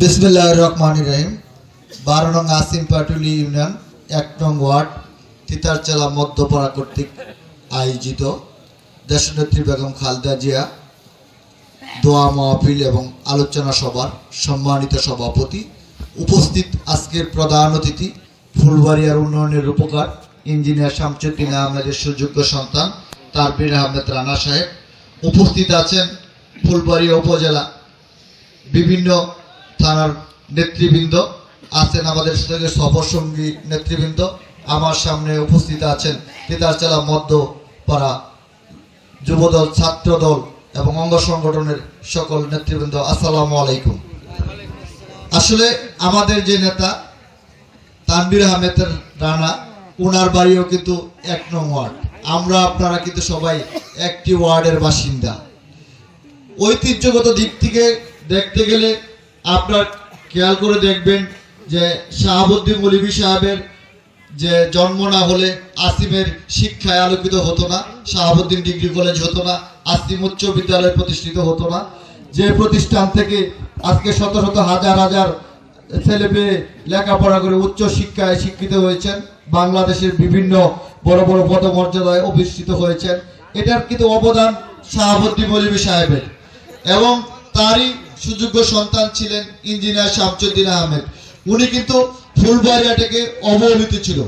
বিসমিল্লাহ রহমান রহিম। বারো নং আসিম পাটুলি ইউনিয়ন, এক নং ওয়ার্ড তিতারচালা মধ্যপাড়া কর্তৃক আয়োজিত দেশনেত্রী বেগম খালদা জিয়া দোয়া মাহফিল এবং আলোচনা সভার সম্মানিত সভাপতি। উপস্থিত আজকের প্রধান অতিথি, ফুলবাড়িয়ার উন্নয়নের রূপকার ইঞ্জিনিয়ার শামসুদ্দিন আহমেদের সুযোগ্য সন্তান তারবির আহমেদ রানা সাহেব উপস্থিত আছেন ফুলবাড়িয়া উপজেলা। বিভিন্ন থানার নেতৃবৃন্দ আছেন আমাদের সাথে সফরসঙ্গী নেতৃবৃন্দ আমার সামনে উপস্থিত আছেন। তেতারচালা মধ্যপাড়া যুবদল, ছাত্রদল এবং অঙ্গ সংগঠনের সকল নেতৃবৃন্দ, আসসালামু আলাইকুম। আসলে আমাদের যে নেতা তানবির আহমেদের রানা ওনার বাড়িও কিন্তু এক নং ওয়ার্ড। আমরা আপনারা কিন্তু সবাই একটি ওয়ার্ডের বাসিন্দা। ঐতিহ্যগত দিক থেকে দেখতে গেলে আপনার খেয়াল করে দেখবেন যে শাহাবুদ্দিন মলিবি সাহেবের যে জন্ম না হলে আসিমের শিক্ষায় আলোকিত হতো না, শাহাবুদ্দিন ডিগ্রি কলেজ হতো না, আসিম উচ্চ বিদ্যালয় প্রতিষ্ঠিত হতো না। যে প্রতিষ্ঠান থেকে আজকে শত শত হাজার হাজার ছেলে মেয়ে লেখাপড়া করে উচ্চ শিক্ষায় শিক্ষিত হয়েছেন, বাংলাদেশের বিভিন্ন বড় বড় পদমর্যাদায় অধিষ্ঠিত হয়েছেন। এটার কিন্তু অবদান শাহাবুদ্দিন মলিবি সাহেবের। এবং তারই সুযোগ্য সন্তান ছিলেন ইঞ্জিনিয়ার শামসুদ্দিন আহমেদ। উনি কিন্তু ফুলবাড়িয়া থেকে অবহেলিত ছিল।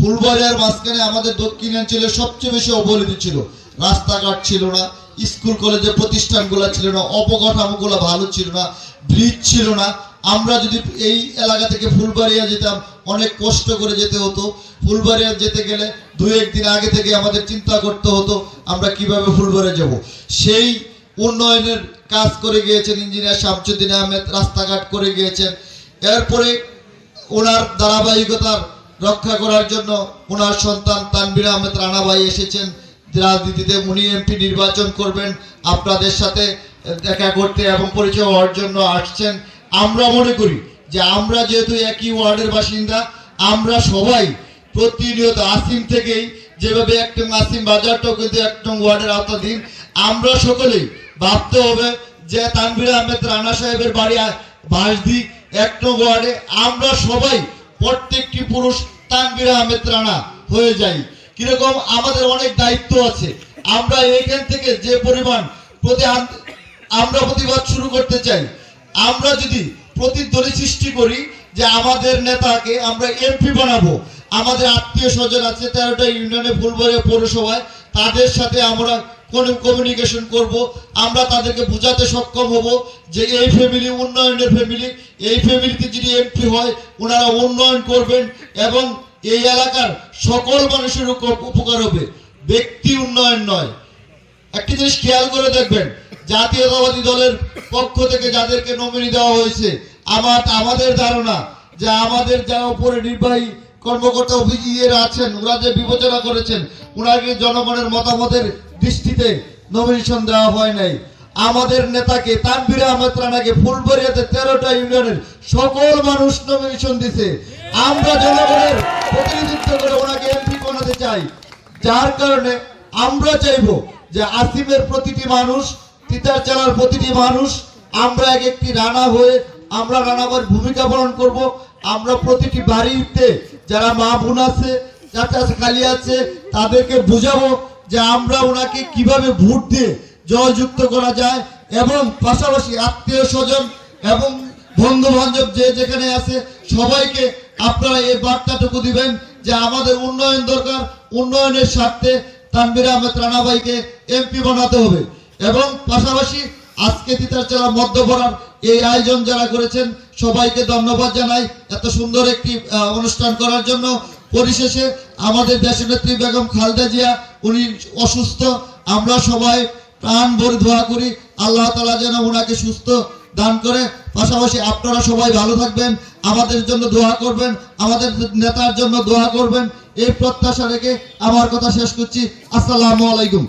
ফুলবাড়িয়ার মাঝখানে আমাদের দক্ষিণাঞ্চলে সবচেয়ে বেশি অবহেলিত ছিল। রাস্তাঘাট ছিল না, স্কুল কলেজের প্রতিষ্ঠানগুলো ছিল না, অবকাঠামোগুলো ভালো ছিল না ব্রিজ ছিল না আমরা যদি এই এলাকা থেকে ফুলবাড়িয়া যেতাম, অনেক কষ্ট করে যেতে হতো। ফুলবাড়িয়া যেতে গেলে দু একদিন আগে থেকে আমাদের চিন্তা করতে হতো, আমরা কীভাবে ফুলবাড়িয়া যাব। সেই উন্নয়নের কাজ করে গিয়েছেন ইঞ্জিনিয়ার শামসুদ্দিন আহমেদ, রাস্তাঘাট করে গিয়েছেন। এরপরে ওনার ধারাবাহিকতার রক্ষা করার জন্য ওনার সন্তান তানবির আহমেদ রানাভাই এসেছেন। রাজনীতিতে উনি এমপি নির্বাচন করবেন। আপনাদের সাথে দেখা করতে এবং পরিচয় হওয়ার জন্য আসছেন। আমরা মনে করি যে আমরা যেহেতু একই ওয়ার্ডের বাসিন্দা, আমরা সবাই প্রতিনিয়ত আসিম থেকেই যেভাবে একটু আসিম বাজারটাও কিন্তু একদম ওয়ার্ডের আওতাধীন, আমরা সকলেই ভাবতে হবে যে তানবির আহমেদ রানা সাহেবের বাড়ি বাসদি এক নং ওয়ার্ডে, আমরা সবাই প্রত্যেকটি পুরুষ তানবির আহমেদ রানা হয়ে যাই। কীরকম আমাদের অনেক দায়িত্ব আছে। আমরা এখান থেকে যে পরিমাণ প্রতি আমরা প্রতিবাদ শুরু করতে চাই। আমরা যদি প্রতিধ্বনি সৃষ্টি করি যে আমাদের নেতাকে আমরা এমপি বানাবো, আমাদের আত্মীয় স্বজন আছে, তেরোটা ইউনিয়নে ফুলবাড়িয়া পৌরসভায়, তাদের সাথে আমরা কোনো কমিউনিকেশন করব, আমরা তাদেরকে বোঝাতে সক্ষম হব যে এই ফ্যামিলি উন্নয়নের ফ্যামিলি এই ফ্যামিলিতে যদি এমপি হয়, ওনারা উন্নয়ন করবেন এবং এই এলাকার সকল মানুষের উপকার হবে। ব্যক্তি উন্নয়ন নয়। একটি জিনিস খেয়াল করে দেখবেন জাতীয়তাবাদী দলের পক্ষ থেকে যাদেরকে নমিনি দেওয়া হয়েছে, আমার আমাদের ধারণা যে আমাদের যারা উপরে নির্বাহী কর্মকর্তা অভিজিরা আছেন, ওরা যে বিবেচনা করেছেন, ওনাকে জনগণের মতামতের দৃষ্টিতে নমিনেশন দেওয়া হয় নাই। আমাদের নেতাকে তানবির আহমেদ রানাকে ফুলবাড়িয়াতে তেরোটা ইউনিয়নের সকল মানুষ নমিনেশন দিছে। আমরা জনগণের প্রতিনিধিত্ব করে ওনাকে এমপি বানাতে চাই। যার কারণে আমরা চাইব যে আসিমের প্রতিটি মানুষ তিতার চালার প্রতিটি মানুষ, আমরা এক একটি রানা হয়ে আমরা রানাবার ভূমিকা পালন করব। আমরা প্রতিটি বাড়িতে যারা মা বোন আছে, চাচা খালি আছে, তাদেরকে বুঝাবো যে আমরা ওনাকে কীভাবে ভোট দিয়ে জয়যুক্ত করা যায় এবং পাশাপাশি আত্মীয় স্বজন এবং বন্ধু বান্ধব যে যেখানে আছে, সবাইকে আপনারা এই বার্তাটুকু দিবেন যে আমাদের উন্নয়ন দরকার, উন্নয়নের স্বার্থে তানবির আহমেদ রানা ভাইকে এমপি বানাতে হবে। এবং পাশাপাশি আজকে তিতারচালা মধ্যপড়ার এই আয়োজন যারা করেছেন, সবাইকে ধন্যবাদ জানাই এত সুন্দর একটি অনুষ্ঠান করার জন্য। পরিশেষে আমাদের দেশনেত্রী বেগম খালদা জিয়া, উনি অসুস্থ, আমরা সবাই প্রাণ ভরে দোয়া করি, আল্লাহ তালা যেন ওনাকে সুস্থ দান করে। পাশাপাশি আপনারা সবাই ভালো থাকবেন, আমাদের জন্য দোয়া করবেন, আমাদের নেতার জন্য দোয়া করবেন। এই প্রত্যাশা রেখে আমার কথা শেষ করছি। আসসালামু আলাইকুম।